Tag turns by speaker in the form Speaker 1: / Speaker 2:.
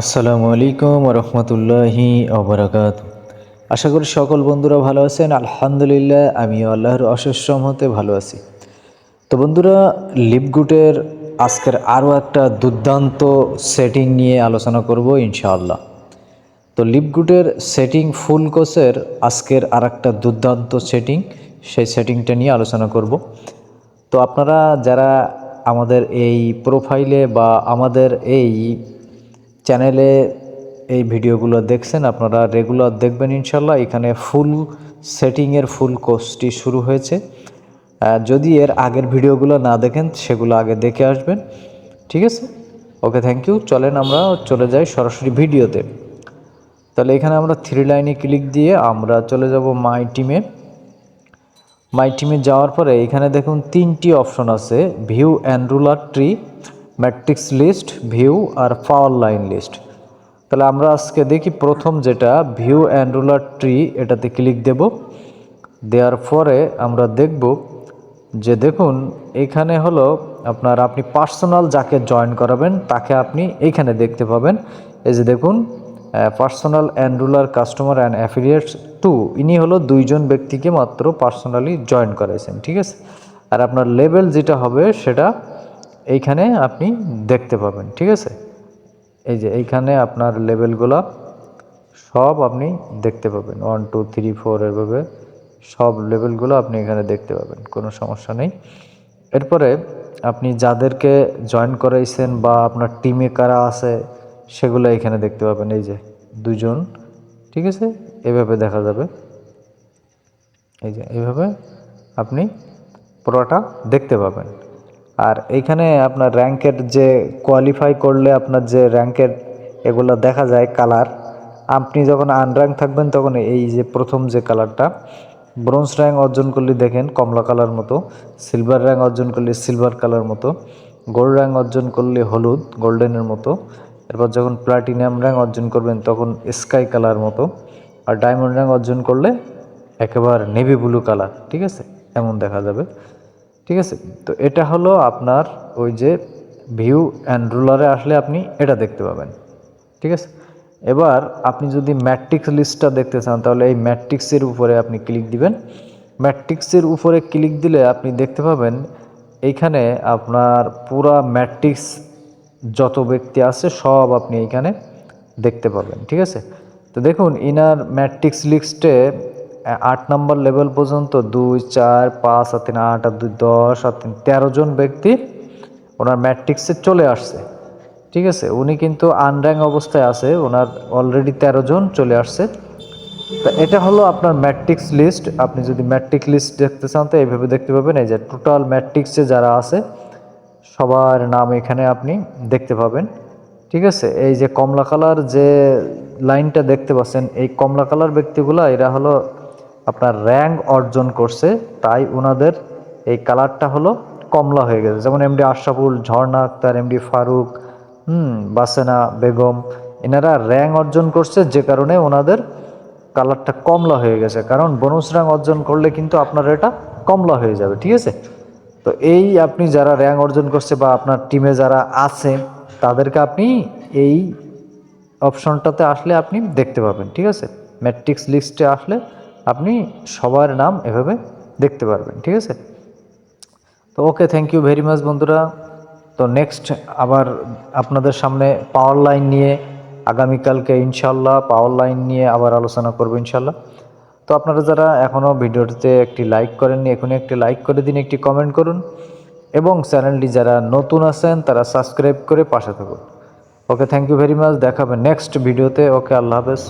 Speaker 1: আসসালামু আলাইকুম রহমতুল্লাহি অবরাকাত আশা করি সকল বন্ধুরা ভালো আছেন। আলহামদুলিল্লাহ, আমিও আল্লাহর অশেষ হতে ভালো আছি। তো বন্ধুরা, লিপগুটের আজকের আরও একটা দুর্দান্ত সেটিং নিয়ে আলোচনা করব ইনশাআল্লাহ। তো লিপগুটের সেটিং ফুল কোর্সের আজকের আর একটা দুর্দান্ত সেটিং, সেই সেটিংটা নিয়ে আলোচনা করব। তো আপনারা যারা আমাদের এই প্রোফাইলে বা আমাদের এই চ্যানেলে এই ভিডিওগুলো দেখছেন, আপনারা রেগুলার দেখবেন ইনশাল্লাহ। এখানে ফুল সেটিংয়ের ফুল কোর্সটি শুরু হয়েছে। যদি এর আগের ভিডিওগুলো না দেখেন, সেগুলো আগে দেখে আসবেন। ঠিক আছে? ওকে থ্যাংক ইউ চলেন আমরা চলে যাই সরাসরি ভিডিওতে। তাহলে এখানে আমরা থ্রি লাইনে ক্লিক দিয়ে আমরা চলে যাব মাই টিমে মাই টিমে যাওয়ার পরে এখানে দেখুন তিনটি অপশন আছে view and ruler tree matrix list, view R power line list. তাহলে আমরা আজকে দেখি প্রথম যেটা, ভিউ অ্যান্ড রুলার ট্রি, এটাতে ক্লিক দেব। দেওয়ার পরে আমরা দেখব যে দেখুন, এখানে হলো আপনার আপনি পার্সোনাল যাকে জয়েন করাবেন, তাকে আপনি এইখানে দেখতে পাবেন। এই যে দেখুন personal and ruler customer and affiliates two, ইনি হলো দুইজন ব্যক্তিকে মাত্র পার্সোনালি জয়েন করাইছেন, ঠিক আছে? আর আপনার লেভেল যেটা হবে, সেটা এইখানে আপনি দেখতে পাবেন, ঠিক আছে? এই যে এইখানে আপনার লেভেলগুলো সব আপনি দেখতে পাবেন। ওয়ান টু থ্রি ফোর এভাবে সব লেভেলগুলো আপনি এখানে দেখতে পাবেন, কোনো সমস্যা নেই। এরপরে আপনি যাদেরকে জয়েন করাইছেন বা আপনার টিমে কারা আছে, সেগুলো এখানে দেখতে পাবেন। এই যে দুজন ঠিক আছে? এভাবে দেখা যাবে। এই যে এইভাবে আপনি পুরোটা দেখতে পাবেন। আর এইখানে আপনার র্যাঙ্কের যে কোয়ালিফাই করলে আপনার যে র্যাঙ্কের এগুলো দেখা যায় কালার আপনি যখন আনর্যাঙ্ক থাকবেন তখন এই যে প্রথম যে কালারটা ব্রোঞ্জ র্যাঙ্ক অর্জন করলে দেখেন কমলা কালার মতো সিলভার র্যাঙ্ক অর্জন করলে সিলভার কালার মতো গোল্ড র্যাঙ্ক অর্জন করলে হলুদ গোল্ডেনের মতো, এরপর যখন প্লাটিনাম র্যাঙ্ক অর্জন করবেন তখন স্কাই কালার মতো, আর ডায়মন্ড র্যাঙ্ক অর্জন করলে একেবারে নেভি ব্লু কালার ঠিক আছে? এমন দেখা যাবে। ঠিক আছে? তো এটা হলো আপনার ওই যে ভিউ অ্যান্ড রুলারে আসলে আপনি এটা দেখতে পাবেন। ঠিক আছে? এবার আপনি যদি ম্যাট্রিক্স লিস্টটা দেখতে চান, তাহলে এই ম্যাট্রিক্সের উপরে আপনি ক্লিক দিবেন। ম্যাট্রিক্সের উপরে ক্লিক দিলে আপনি দেখতে পাবেন, এইখানে আপনার পুরা ম্যাট্রিক্স যত ব্যক্তি আছে, সব আপনি এইখানে দেখতে পাবেন। ঠিক আছে? তো দেখুন, ইনার ম্যাট্রিক্স লিস্টে আট নম্বর লেভেল পর্যন্ত দুই, চার, পাঁচ আর তিন, আট আর দুই, দশ আর তিন, তেরো জন ব্যক্তি ওনার ম্যাট্রিক্সে চলে আসছে। ঠিক আছে? উনি কিন্তু আনর্যাঙ্ক অবস্থায় আছে, ওনার অলরেডি তেরো জন চলে আসছে। তা এটা হলো আপনার ম্যাট্রিক্স লিস্ট। আপনি যদি ম্যাট্রিক লিস্ট দেখতে চান তো এইভাবে দেখতে পাবেন। এই যে টোটাল ম্যাট্রিক্সে যারা আছে, সবার নাম এখানে আপনি দেখতে পাবেন। ঠিক আছে? এই যে কমলা কালার যে লাইনটা দেখতে পাচ্ছেন, এই কমলা কালার ব্যক্তিগুলো এরা হলো আপনার র্যাঙ্ক অর্জন করছে, তাই ওনাদের এই কালারটা হলো কমলা হয়ে গেছে। যেমন এমডি আশরাফুল, ঝর্ণা আক্তার এমডি ফারুক, হুম, বাসেনা, বেগম, এনারা র্যাঙ্ক অর্জন করছে যে কারণে ওনাদের কালারটা কমলা হয়ে গেছে। কারণ বোনাস র্যাঙ্ক অর্জন করলে কিন্তু আপনার এটা কমলা হয়ে যাবে, ঠিক আছে? তো এই আপনি যারা র্যাঙ্ক অর্জন করছে বা আপনার টিমে যারা আছে, তাদেরকে আপনি এই অপশনটাতে আসলে আপনি দেখতে পাবেন, ঠিক আছে? ম্যাট্রিক্স লিস্টে আসলে আপনি সবার নাম এভাবে দেখতে পারবেন, ঠিক আছে? তো okay thank you very much বন্ধুরা। তো নেক্সট আবার আপনাদের সামনে পাওয়ার লাইন নিয়ে আগামীকালকে ইনশাল্লাহ পাওয়ার লাইন নিয়ে আবার আলোচনা করব ইনশাল্লাহ তো আপনারা যারা এখনও ভিডিওটিতে একটি লাইক করেননি, এখনই একটি লাইক করে দিন, একটি কমেন্ট করুন। এবং চ্যানেলটি যারা নতুন আছেন, তারা সাবস্ক্রাইব করে পাশে থাকুন। Okay thank you very much দেখাবে নেক্সট ভিডিওতে ওকে, আল্লাহ হাফেজ।